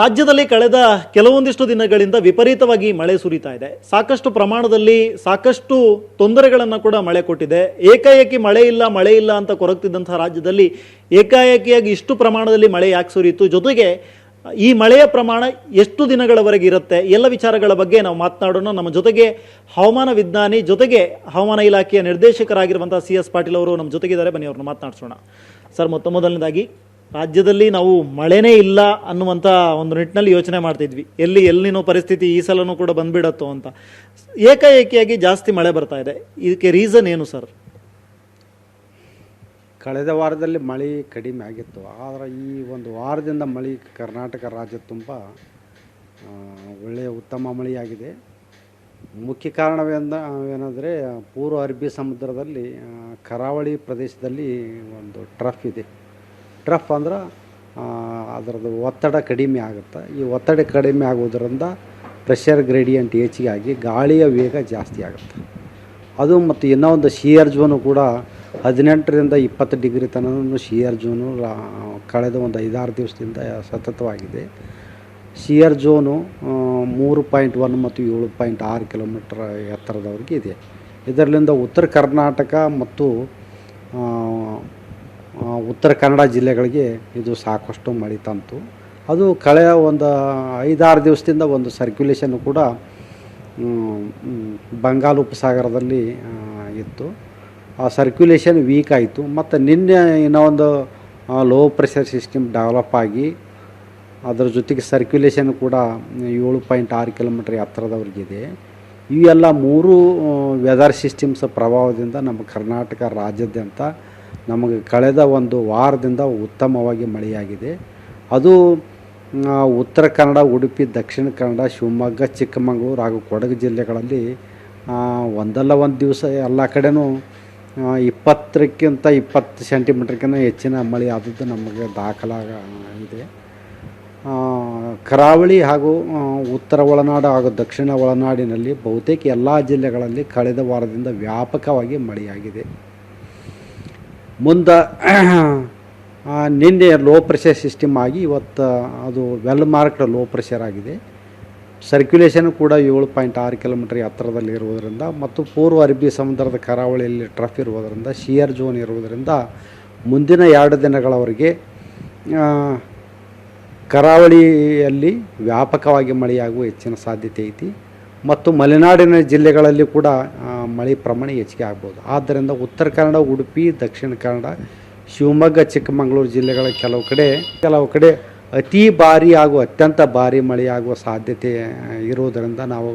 ರಾಜ್ಯದಲ್ಲಿ ಕಳೆದ ಕೆಲವೊಂದಿಷ್ಟು ದಿನಗಳಿಂದ ವಿಪರೀತವಾಗಿ ಮಳೆ ಸುರಿತಾ ಇದೆ. ಸಾಕಷ್ಟು ಪ್ರಮಾಣದಲ್ಲಿ ಸಾಕಷ್ಟು ತೊಂದರೆಗಳನ್ನು ಕೂಡ ಮಳೆ ಕೊಟ್ಟಿದೆ. ಏಕಾಏಕಿ ಮಳೆ ಇಲ್ಲ ಮಳೆ ಇಲ್ಲ ಅಂತ ಕೊರಗ್ತಿದ್ದಂತಹ ರಾಜ್ಯದಲ್ಲಿ ಏಕಾಏಕಿಯಾಗಿ ಇಷ್ಟು ಪ್ರಮಾಣದಲ್ಲಿ ಮಳೆ ಯಾಕೆ ಸುರಿಯಿತು? ಜೊತೆಗೆ ಈ ಮಳೆಯ ಪ್ರಮಾಣ ಎಷ್ಟು ದಿನಗಳವರೆಗೆ ಇರುತ್ತೆ? ಎಲ್ಲ ವಿಚಾರಗಳ ಬಗ್ಗೆ ನಾವು ಮಾತನಾಡೋಣ. ನಮ್ಮ ಜೊತೆಗೆ ಹವಾಮಾನ ವಿಜ್ಞಾನಿ, ಜೊತೆಗೆ ಹವಾಮಾನ ಇಲಾಖೆಯ ನಿರ್ದೇಶಕರಾಗಿರುವಂಥ ಸಿ ಎಸ್ ಪಾಟೀಲ್ ಅವರು ನಮ್ಮ ಜೊತೆಗಿದ್ದಾರೆ. ಬನ್ನಿ ಅವ್ರನ್ನ ಮಾತನಾಡಿಸೋಣ. ಸರ್, ಮೊತ್ತ ಮೊದಲನೇದಾಗಿ ರಾಜ್ಯದಲ್ಲಿ ನಾವು ಮಳೆನೇ ಇಲ್ಲ ಅನ್ನುವಂಥ ಒಂದು ನಿಟ್ಟಿನಲ್ಲಿ ಯೋಚನೆ ಮಾಡ್ತಿದ್ವಿ. ಎಲ್ಲಿ, ಎಲ್ಲಿನೋ ಪರಿಸ್ಥಿತಿ ಈ ಸಲನೂ ಕೂಡ ಬಂದ್ಬಿಡತ್ತೋ ಅಂತ. ಏಕಾಏಕಿಯಾಗಿ ಜಾಸ್ತಿ ಮಳೆ ಬರ್ತಾ ಇದೆ. ಇದಕ್ಕೆ ರೀಸನ್ ಏನು ಸರ್ ಕಳೆದ ವಾರದಲ್ಲಿ ಮಳೆ ಕಡಿಮೆ ಆಗಿತ್ತು. ಆದರೆ ಈ ಒಂದು ವಾರದಿಂದ ಮಳೆ ಕರ್ನಾಟಕ ರಾಜ್ಯ ತುಂಬ ಒಳ್ಳೆಯ ಉತ್ತಮ ಮಳೆಯಾಗಿದೆ. ಮುಖ್ಯ ಕಾರಣವೆಂದ, ಏನಂದರೆ ಪೂರ್ವ ಅರಬ್ಬಿ ಸಮುದ್ರದಲ್ಲಿ ಕರಾವಳಿ ಪ್ರದೇಶದಲ್ಲಿ ಒಂದು ಟ್ರಫ್ ಇದೆ. ಟ್ರಫ್ ಅಂದ್ರೆ ಅದರದ್ದು ಒತ್ತಡ ಕಡಿಮೆ ಆಗುತ್ತೆ. ಈ ಒತ್ತಡ ಕಡಿಮೆ ಆಗೋದ್ರಿಂದ ಪ್ರೆಷರ್ ಗ್ರೇಡಿಯಂಟ್ ಹೆಚ್ಚಿಗೆ ಆಗಿ ಗಾಳಿಯ ವೇಗ ಜಾಸ್ತಿ ಆಗುತ್ತೆ. ಅದು ಮತ್ತು ಇನ್ನೂ ಒಂದು ಶಿಯರ್ ಝೋನು ಕೂಡ ಹದಿನೆಂಟರಿಂದ ಇಪ್ಪತ್ತು ಡಿಗ್ರಿ ತನಕ ಶಿಯರ್ ರಾ- ಕಳೆದ ಒಂದು ಐದಾರು ದಿವಸದಿಂದ ಸತತವಾಗಿದೆ. ಶಿಯರ್ ಆ, ಮೂರು ಪಾಯಿಂಟ್ ಒನ್ ಮತ್ತು ಏಳು ಪಾಯಿಂಟ್ ಆರು ಕಿಲೋಮೀಟ್ರ್ ಎತ್ತರದವರೆಗೆ ಇದೆ. ಇದರಿಂದ ಉತ್ತರ ಕರ್ನಾಟಕ ಮತ್ತು ಉತ್ತರ ಕನ್ನಡ ಜಿಲ್ಲೆಗಳಿಗೆ ಇದು ಸಾಕಷ್ಟು ಮಳೆ ತಂತು. ಅದು ಕಳೆದ ಒಂದು ಐದಾರು ದಿವಸದಿಂದ ಒಂದು ಸರ್ಕ್ಯುಲೇಷನ್ ಕೂಡ ಬಂಗಾಳ ಉಪಸಾಗರದಲ್ಲಿ ಇತ್ತು. ಆ ಸರ್ಕ್ಯುಲೇಷನ್ ವೀಕ್ ಆಯಿತು. ಮತ್ತು ನಿನ್ನೆ ಇನ್ನೊಂದು ಲೋ ಪ್ರೆಷರ್ ಸಿಸ್ಟಮ್ ಡೆವಲಪ್ ಆಗಿ, ಅದರ ಜೊತೆಗೆ ಸರ್ಕ್ಯುಲೇಷನ್ ಕೂಡ ಏಳು ಪಾಯಿಂಟ್ ಆರು ಕಿಲೋಮೀಟ್ರ್ ಹತ್ತಿರದವ್ರಿಗಿದೆ ಇವೆಲ್ಲ ಮೂರು ವೆದರ್ ಸಿಸ್ಟಮ್ಸ್ ಪ್ರಭಾವದಿಂದ ನಮ್ಮ ಕರ್ನಾಟಕ ರಾಜ್ಯಾದ್ಯಂತ ನಮಗೆ ಕಳೆದ ಒಂದು ವಾರದಿಂದ ಉತ್ತಮವಾಗಿ ಮಳೆಯಾಗಿದೆ. ಅದು ಉತ್ತರ ಕನ್ನಡ, ಉಡುಪಿ, ದಕ್ಷಿಣ ಕನ್ನಡ, ಶಿವಮೊಗ್ಗ, ಚಿಕ್ಕಮಗಳೂರು ಹಾಗೂ ಕೊಡಗು ಜಿಲ್ಲೆಗಳಲ್ಲಿ ಒಂದಲ್ಲ ಒಂದು ದಿವಸ ಎಲ್ಲ ಕಡೆನೂ ಇಪ್ಪತ್ತಕ್ಕಿಂತ ಇಪ್ಪತ್ತು ಸೆಂಟಿಮೀಟ್ರ್ಗಿಂತ ಹೆಚ್ಚಿನ ಮಳೆ ಆದದ್ದು ನಮಗೆ ದಾಖಲಾಗ ಇದೆ ಕರಾವಳಿ ಹಾಗೂ ಉತ್ತರ ಒಳನಾಡು ಹಾಗೂ ದಕ್ಷಿಣ ಒಳನಾಡಿನಲ್ಲಿ ಬಹುತೇಕ ಎಲ್ಲ ಜಿಲ್ಲೆಗಳಲ್ಲಿ ಕಳೆದ ವಾರದಿಂದ ವ್ಯಾಪಕವಾಗಿ ಮಳೆಯಾಗಿದೆ. ಮುಂದೆ ನಿನ್ನೆ ಲೋ ಪ್ರೆಷರ್ ಸಿಸ್ಟಮ್ ಆಗಿ ಇವತ್ತು ಅದು ವೆಲ್ ಮಾರ್ಕ್ಡ್ ಲೋ ಪ್ರೆಷರ್ ಆಗಿದೆ. ಸರ್ಕ್ಯುಲೇಷನ್ ಕೂಡ ಏಳು ಪಾಯಿಂಟ್ ಆರು ಕಿಲೋಮೀಟರ್ ಎತ್ತರದಲ್ಲಿ ಇರುವುದರಿಂದ ಮತ್ತು ಪೂರ್ವ ಅರಬ್ಬಿ ಸಮುದ್ರದ ಕರಾವಳಿಯಲ್ಲಿ ಟ್ರಫ್ ಇರುವುದರಿಂದ ಶಿಯರ್ ಜೋನ್ ಇರುವುದರಿಂದ ಮುಂದಿನ ಎರಡು ದಿನಗಳವರೆಗೆ ಕರಾವಳಿಯಲ್ಲಿ ವ್ಯಾಪಕವಾಗಿ ಮಳೆಯಾಗುವ ಹೆಚ್ಚಿನ ಸಾಧ್ಯತೆ ಐತಿ. ಮತ್ತು ಮಲೆನಾಡಿನ ಜಿಲ್ಲೆಗಳಲ್ಲಿ ಕೂಡ ಮಳೆ ಪ್ರಮಾಣ ಹೆಚ್ಚಿಗೆ ಆಗ್ಬೋದು. ಆದ್ದರಿಂದ ಉತ್ತರ ಕನ್ನಡ, ಉಡುಪಿ, ದಕ್ಷಿಣ ಕನ್ನಡ, ಶಿವಮೊಗ್ಗ, ಚಿಕ್ಕಮಗಳೂರು ಜಿಲ್ಲೆಗಳ ಕೆಲವು ಕಡೆ ಕೆಲವು ಕಡೆ ಅತಿ ಭಾರಿ ಹಾಗೂ ಅತ್ಯಂತ ಭಾರಿ ಮಳೆಯಾಗುವ ಸಾಧ್ಯತೆ ಇರುವುದರಿಂದ ನಾವು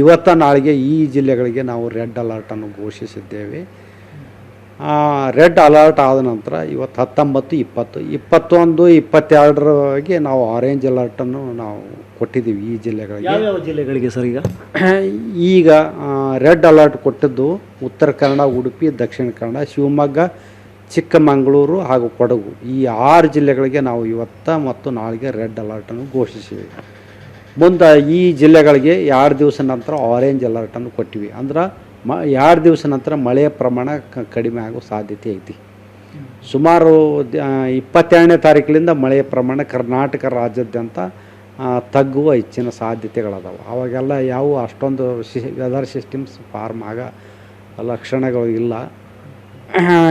ಇವತ್ತ ನಾಳೆಗೆ ಈ ಜಿಲ್ಲೆಗಳಿಗೆ ನಾವು ರೆಡ್ ಅಲರ್ಟನ್ನು ಘೋಷಿಸಿದ್ದೇವೆ. ರೆಡ್ ಅಲರ್ಟ್ ಆದ ನಂತರ ಇವತ್ತು ಹತ್ತೊಂಬತ್ತು ಇಪ್ಪತ್ತು ಇಪ್ಪತ್ತೊಂದು ಇಪ್ಪತ್ತೆರಡರವರೆಗೆ ನಾವು ಆರೆಂಜ್ ಅಲರ್ಟನ್ನು ನಾವು ಕೊಟ್ಟಿದ್ದೀವಿ ಈ ಜಿಲ್ಲೆಗಳಿಗೆ. ಜಿಲ್ಲೆಗಳಿಗೆ ಸರ್ ಈಗ? ಈಗ ರೆಡ್ ಅಲರ್ಟ್ ಕೊಟ್ಟಿದ್ದು ಉತ್ತರ ಕನ್ನಡ ಉಡುಪಿ ದಕ್ಷಿಣ ಕನ್ನಡ ಶಿವಮೊಗ್ಗ ಚಿಕ್ಕಮಗಳೂರು ಹಾಗೂ ಕೊಡಗು. ಈ ಆರು ಜಿಲ್ಲೆಗಳಿಗೆ ನಾವು ಇವತ್ತ ಮತ್ತು ನಾಳೆಗೆ ರೆಡ್ ಅಲರ್ಟನ್ನು ಘೋಷಿಸಿವಿ. ಮುಂದೆ ಈ ಜಿಲ್ಲೆಗಳಿಗೆ ಎರಡು ದಿವಸ ನಂತರ ಆರೆಂಜ್ ಅಲರ್ಟನ್ನು ಕೊಟ್ಟಿವಿ. ಅಂದ್ರೆ ಮ ಎರಡು ದಿವಸ ನಂತರ ಮಳೆಯ ಪ್ರಮಾಣ ಕ- ಕಡಿಮೆ ಆಗೋ ಸಾಧ್ಯತೆ ಐತಿ. ಸುಮಾರು ಇಪ್ಪತ್ತೆರಡನೇ ತಾರೀಕಿನಿಂದ ಮಳೆಯ ಪ್ರಮಾಣ ಕರ್ನಾಟಕ ರಾಜ್ಯಾದ್ಯಂತ ತಗ್ಗುವ ಹೆಚ್ಚಿನ ಸಾಧ್ಯತೆಗಳದಾವೆ. ಅವಾಗೆಲ್ಲ ಯಾವ ಅಷ್ಟೊಂದು ಶಿ ವೆದರ್ ಸಿಸ್ಟಮ್ಸ್ ಫಾರ್ಮ್ ಆಗ ಲಕ್ಷಣಗಳು ಇಲ್ಲ.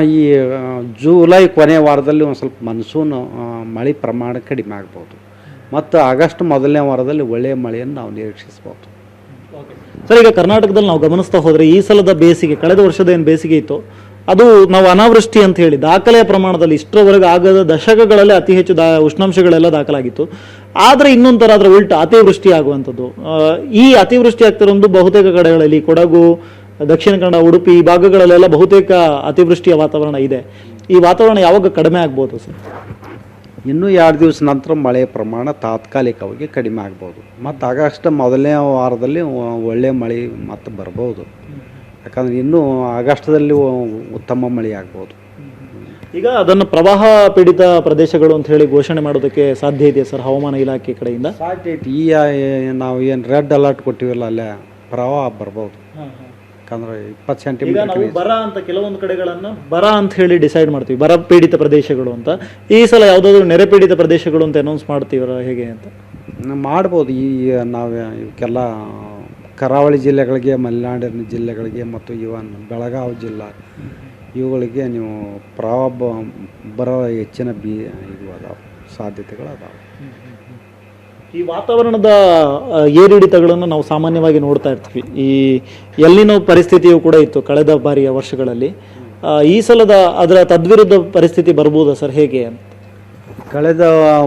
ಈ ಜೂಲೈ ಕೊನೆ ವಾರದಲ್ಲಿ ಒಂದು ಸ್ವಲ್ಪ ಮನ್ಸೂನ್ ಮಳೆ ಪ್ರಮಾಣ ಕಡಿಮೆ ಆಗ್ಬೋದು. ಮತ್ತು ಆಗಸ್ಟ್ ಮೊದಲನೇ ವಾರದಲ್ಲಿ ಒಳ್ಳೆಯ ಮಳೆಯನ್ನು ನಾವು ನಿರೀಕ್ಷಿಸ್ಬೋದು. ಸರ್, ಈಗ ಕರ್ನಾಟಕದಲ್ಲಿ ನಾವು ಗಮನಿಸ್ತಾ ಹೋದ್ರೆ ಈ ಸಲದ ಬೇಸಿಗೆ, ಕಳೆದ ವರ್ಷದ ಏನು ಬೇಸಿಗೆ ಇತ್ತು, ಅದು ನಾವು ಅನಾವೃಷ್ಟಿ ಅಂತ ಹೇಳಿ ದಾಖಲೆಯ ಪ್ರಮಾಣದಲ್ಲಿ ಇಷ್ಟರವರೆಗೆ ಆಗದ ದಶಕಗಳಲ್ಲಿ ಅತಿ ಹೆಚ್ಚು ದಾ, ಉಷ್ಣಾಂಶಗಳೆಲ್ಲ ದಾಖಲಾಗಿತ್ತು. ಆದರೆ ಇನ್ನೊಂದು ಥರ ಅದರ ಉಲ್ಟ ಅತಿವೃಷ್ಟಿ ಆಗುವಂಥದ್ದು. ಈ ಅತಿವೃಷ್ಟಿ ಆಗ್ತಿರೋದು ಬಹುತೇಕ ಕಡೆಗಳಲ್ಲಿ ಕೊಡಗು, ದಕ್ಷಿಣ ಕನ್ನಡ, ಉಡುಪಿ ಈ ಭಾಗಗಳಲ್ಲೆಲ್ಲ ಬಹುತೇಕ ಅತಿವೃಷ್ಟಿಯ ವಾತಾವರಣ ಇದೆ. ಈ ವಾತಾವರಣ ಯಾವಾಗ ಕಡಿಮೆ ಆಗ್ಬೋದು ಸರ್? ಇನ್ನೂ ಎರಡು ದಿವಸ ನಂತರ ಮಳೆಯ ಪ್ರಮಾಣ ತಾತ್ಕಾಲಿಕವಾಗಿ ಕಡಿಮೆ ಆಗ್ಬೋದು. ಮತ್ತು ಆಗಸ್ಟ್ ಮೊದಲನೇ ವಾರದಲ್ಲಿ ಒಳ್ಳೆಯ ಮಳೆ ಮತ್ತೆ ಬರ್ಬೋದು. ಯಾಕಂದರೆ ಇನ್ನೂ ಆಗಸ್ಟ್ದಲ್ಲಿ ಉತ್ತಮ ಮಳೆ ಆಗ್ಬೋದು. ಈಗ ಅದನ್ನು ಪ್ರವಾಹ ಪೀಡಿತ ಪ್ರದೇಶಗಳು ಅಂತ ಹೇಳಿ ಘೋಷಣೆ ಮಾಡೋದಕ್ಕೆ ಸಾಧ್ಯ ಇದೆ ಸರ್ ಹವಾಮಾನ ಇಲಾಖೆ ಕಡೆಯಿಂದ? ಸಾಧ್ಯ ಐತಿ. ಈ ನಾವು ಏನು ರೆಡ್ ಅಲರ್ಟ್ ಕೊಟ್ಟಿವಲ್ಲ ಅಲ್ಲೇ ಪ್ರವಾಹ ಬರ್ಬೋದು. ಯಾಕಂದ್ರೆ ಇಪ್ಪತ್ತು ಈಗ ಸೆಂಟಿಮೀಟರ್ ನಾವು ಬರ ಅಂತ ಕೆಲವೊಂದು ಕಡೆಗಳನ್ನ ಬರ ಅಂತ ಹೇಳಿ ಡಿಸೈಡ್ ಮಾಡ್ತೀವಿ. ಬರ ಪೀಡಿತ ಪ್ರದೇಶಗಳು ಅಂತ. ಈ ಸಲ ಯಾವ್ದಾದ್ರು ನೆರೆ ಪೀಡಿತ ಪ್ರದೇಶಗಳು ಅಂತ ಅನೌನ್ಸ್ ಮಾಡ್ತೀವರ ಹೇಗೆ ಅಂತ? ಮಾಡ್ಬೋದು. ಈ ನಾವು ಇವಕ್ಕೆಲ್ಲ ಕರಾವಳಿ ಜಿಲ್ಲೆಗಳಿಗೆ ಮಲೆನಾಡಿನ ಜಿಲ್ಲೆಗಳಿಗೆ ಮತ್ತು ಇವನ್ ಬೆಳಗಾವಿ ಜಿಲ್ಲಾ ಇವುಗಳಿಗೆ ನೀವು ಪ್ರವಾಹ ಬರೋ ಹೆಚ್ಚಿನ ಬಿ ಇದು ಅದಾವೆ ಸಾಧ್ಯತೆಗಳು ಅದಾವೆ. ಈ ವಾತಾವರಣದ ಏರಿಳಿತಗಳನ್ನು ನಾವು ಸಾಮಾನ್ಯವಾಗಿ ನೋಡ್ತಾ ಇರ್ತೀವಿ. ಈ ಎಲ್ಲಿನೋ ಪರಿಸ್ಥಿತಿಯು ಕೂಡ ಇತ್ತು ಕಳೆದ ಬಾರಿಯ ವರ್ಷಗಳಲ್ಲಿ. ಈ ಸಲದ ಅದರ ತದ್ವಿರುದ್ಧ ಪರಿಸ್ಥಿತಿ ಬರ್ಬೋದಾ ಸರ್? ಹೇಗೆ ಅಂತ? ಕಳೆದ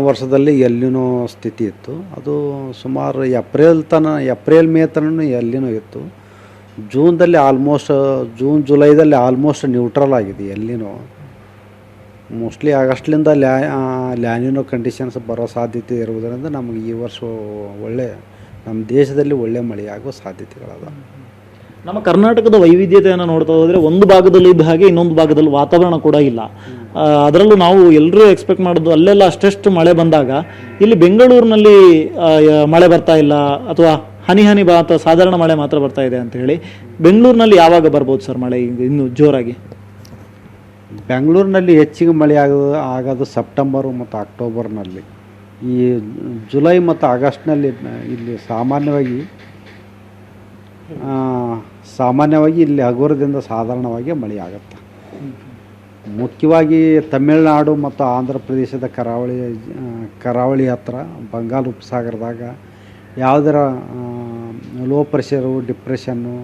ವರ್ಷದಲ್ಲಿ ಎಲ್ಲಿನೋ ಸ್ಥಿತಿ ಇತ್ತು. ಅದು ಸುಮಾರು ಏಪ್ರಿಲ್ ತನ, ಏಪ್ರಿಲ್ ಮೇ ತನ ಎಲ್ಲಿನೋ ಇತ್ತು. ಜೂನ್ದಲ್ಲಿ ಆಲ್ಮೋಸ್ಟ್ ಜೂನ್, ಜುಲೈದಲ್ಲಿ ಆಲ್ಮೋಸ್ಟ್ ನ್ಯೂಟ್ರಲ್ ಆಗಿದೆ ಎಲ್ಲಿನೋ. ಮೋಸ್ಟ್ಲಿ ಆಗಸ್ಟ್ಲಿಂದ ಲ್ಯಾ ಲ್ಯಾನಿನೋ ಕಂಡೀಷನ್ಸ್ ಬರೋ ಸಾಧ್ಯತೆ ಇರುವುದರಿಂದ ನಮಗೆ ಈ ವರ್ಷ ಒಳ್ಳೆ ನಮ್ಮ ದೇಶದಲ್ಲಿ ಒಳ್ಳೆ ಮಳೆಯಾಗುವ ಸಾಧ್ಯತೆಗಳದ. ನಮ್ಮ ಕರ್ನಾಟಕದ ವೈವಿಧ್ಯತೆಯನ್ನು ನೋಡ್ತಾ ಹೋದರೆ ಒಂದು ಭಾಗದಲ್ಲಿ ಇದ್ದ ಹಾಗೆ ಇನ್ನೊಂದು ಭಾಗದಲ್ಲಿ ವಾತಾವರಣ ಕೂಡ ಇಲ್ಲ. ಅದರಲ್ಲೂ ನಾವು ಎಲ್ಲರೂ ಎಕ್ಸ್ಪೆಕ್ಟ್ ಮಾಡೋದು ಅಲ್ಲೆಲ್ಲ ಅಷ್ಟೆಷ್ಟು ಮಳೆ ಬಂದಾಗ ಇಲ್ಲಿ ಬೆಂಗಳೂರಿನಲ್ಲಿ ಮಳೆ ಬರ್ತಾ ಇಲ್ಲ ಅಥವಾ ಹನಿ ಹನಿ ಬಾ ಅಥವಾ ಸಾಧಾರಣ ಮಳೆ ಮಾತ್ರ ಬರ್ತಾ ಇದೆ ಅಂತ ಹೇಳಿ ಬೆಂಗಳೂರಿನಲ್ಲಿ ಯಾವಾಗ ಬರ್ಬೋದು ಸರ್ ಮಳೆ ಇನ್ನು ಜೋರಾಗಿ? ಬೆಂಗಳೂರಿನಲ್ಲಿ ಹೆಚ್ಚಿಗೆ ಮಳೆ ಆಗೋದು ಆಗೋದು ಸೆಪ್ಟೆಂಬರು ಮತ್ತು ಅಕ್ಟೋಬರ್ನಲ್ಲಿ. ಈ ಜುಲೈ ಮತ್ತು ಆಗಸ್ಟ್ನಲ್ಲಿ ಇಲ್ಲಿ ಸಾಮಾನ್ಯವಾಗಿ ಸಾಮಾನ್ಯವಾಗಿ ಇಲ್ಲಿ ಹಗುರದಿಂದ ಸಾಧಾರಣವಾಗಿ ಮಳೆ ಆಗುತ್ತೆ. ಮುಖ್ಯವಾಗಿ ತಮಿಳುನಾಡು ಮತ್ತು ಆಂಧ್ರ ಪ್ರದೇಶದ ಕರಾವಳಿ ಕರಾವಳಿ ಹತ್ರ, ಬಂಗಾಳ ಉಪಸಾಗರದಾಗ ಯಾವುದರ ಲೋ ಪ್ರೆಷರು ಡಿಪ್ರೆಷನ್ನು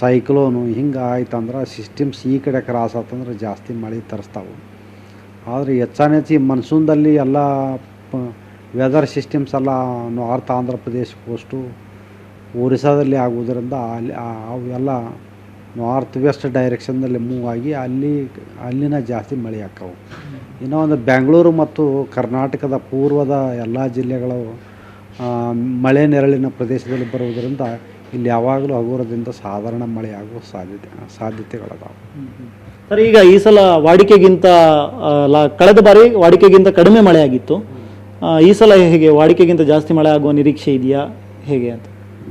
ಸೈಕ್ಲೋನು ಹಿಂಗೆ ಆಯ್ತಂದ್ರೆ ಸಿಸ್ಟಮ್ಸ್ ಈ ಕಡೆ ಕ್ರಾಸ್ ಆತಂದ್ರೆ ಜಾಸ್ತಿ ಮಳೆ ತರಿಸ್ತಾವೆ. ಆದರೆ ಹೆಚ್ಚಾನೆಚ್ಚು ಈ ಮನ್ಸೂನ್ದಲ್ಲಿ ಎಲ್ಲ ವೆದರ್ ಸಿಸ್ಟಮ್ಸ್ ಎಲ್ಲ ನಾರ್ತ್ ಆಂಧ್ರ ಪ್ರದೇಶ ಕೋಸ್ಟು ಒರಿಸ್ಸಾದಲ್ಲಿ ಆಗುವುದರಿಂದ ಅಲ್ಲಿ ಅವು ಅವೆಲ್ಲ ನಾರ್ತ್ ವೆಸ್ಟ್ ಡೈರೆಕ್ಷನ್ದಲ್ಲಿ ಮೂವ್ ಆಗಿ ಅಲ್ಲಿ, ಅಲ್ಲಿನ ಜಾಸ್ತಿ ಮಳೆ ಹಾಕವು ಇನ್ನು ಒಂದು ಬೆಂಗಳೂರು ಮತ್ತು ಕರ್ನಾಟಕದ ಪೂರ್ವದ ಎಲ್ಲ ಜಿಲ್ಲೆಗಳು ಮಳೆ ನೆರಳಿನ ಪ್ರದೇಶದಲ್ಲಿ ಬರುವುದರಿಂದ ಇಲ್ಲಿ ಯಾವಾಗಲೂ ಹಗುರದಿಂದ ಸಾಧಾರಣ ಮಳೆ ಆಗುವ ಸಾಧ್ಯತೆ ಸಾಧ್ಯತೆಗಳದಾವೆ. ಸರ್ ಈಗ ಈ ಸಲ ವಾಡಿಕೆಗಿಂತ ಕಳೆದ ಬಾರಿ ವಾಡಿಕೆಗಿಂತ ಕಡಿಮೆ ಮಳೆ ಆಗಿತ್ತು. ಈ ಸಲ ಹೇಗೆ ವಾಡಿಕೆಗಿಂತ ಜಾಸ್ತಿ ಮಳೆ ಆಗುವ ನಿರೀಕ್ಷೆ ಇದೆಯಾ? ಹೇಗೆ ಅಂತ?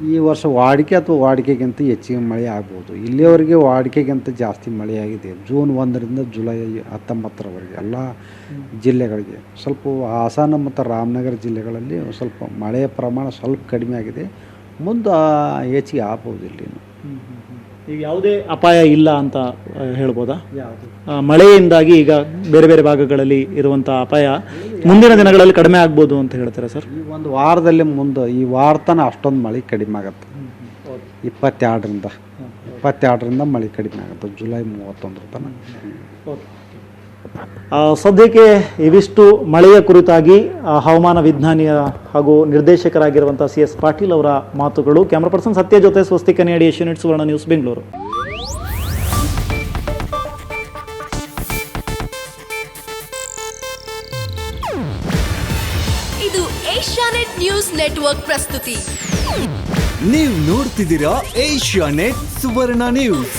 ಈ ವರ್ಷ ವಾಡಿಕೆ ಅಥವಾ ವಾಡಿಕೆಗಿಂತ ಹೆಚ್ಚಿಗೆ ಮಳೆ ಆಗ್ಬೋದು. ಇಲ್ಲಿಯವರೆಗೆ ವಾಡಿಕೆಗಿಂತ ಜಾಸ್ತಿ ಮಳೆಯಾಗಿದೆ. ಜೂನ್ ಒಂದರಿಂದ ಜುಲೈ ಹತ್ತೊಂಬತ್ತರವರೆಗೆ ಎಲ್ಲ ಜಿಲ್ಲೆಗಳಿಗೆ. ಸ್ವಲ್ಪ ಹಾಸನ ಮತ್ತು ರಾಮನಗರ ಜಿಲ್ಲೆಗಳಲ್ಲಿ ಸ್ವಲ್ಪ ಮಳೆಯ ಪ್ರಮಾಣ ಸ್ವಲ್ಪ ಕಡಿಮೆ ಆಗಿದೆ. ಮುಂದೆ ಹೆಚ್ಚಿಗೆ ಆಗ್ಬೋದು ಇನ್ನು. ಈಗ ಯಾವುದೇ ಅಪಾಯ ಇಲ್ಲ ಅಂತ ಹೇಳ್ಬೋದಾ? ಮಳೆಯಿಂದಾಗಿ ಈಗ ಬೇರೆ ಬೇರೆ ಭಾಗಗಳಲ್ಲಿ ಇರುವಂಥ ಅಪಾಯ ಮುಂದಿನ ದಿನಗಳಲ್ಲಿ ಕಡಿಮೆ ಆಗ್ಬೋದು ಅಂತ ಹೇಳ್ತಾರೆ ಸರ್? ಈ ಒಂದು ವಾರದಲ್ಲಿ ಮುಂದೆ ಈ ವಾರ ತನಕ ಅಷ್ಟೊಂದು ಮಳೆ ಕಡಿಮೆ ಆಗುತ್ತೆ. ಇಪ್ಪತ್ತೆರಡರಿಂದ ಇಪ್ಪತ್ತೆರಡರಿಂದ ಮಳೆ ಕಡಿಮೆ ಆಗುತ್ತೆ ಜುಲೈ ಮೂವತ್ತೊಂದರ ತನಕ. ಸದ್ಯಕ್ಕೆ ಇವಿಷ್ಟು ಮಳೆಯ ಕುರಿತಾಗಿ ಹವಾಮಾನ ವಿಜ್ಞಾನಿಯ ಹಾಗೂ ನಿರ್ದೇಶಕರಾಗಿರುವಂತಹ ಸಿ ಎಸ್ ಪಾಟೀಲ್ ಅವರ ಮಾತುಗಳು. ಕ್ಯಾಮ್ರಾ ಪರ್ಸನ್ ಸತ್ಯ ಜೊತೆ ಸ್ವಸ್ತಿ ಕನ್ನಡಿ ಏಷ್ಯನ್ ಸುವರ್ಣ ನ್ಯೂಸ್ ಬೆಂಗಳೂರು. ಇದು ಏಷ್ಯಾನೆಟ್ ನ್ಯೂಸ್ ನೆಟ್ವರ್ಕ್ ಪ್ರಸ್ತುತಿ. ನೀವು ನೋಡ್ತಿದ್ದೀರಾ ಏಷ್ಯಾ ನೆಟ್ ಸುವರ್ಣ ನ್ಯೂಸ್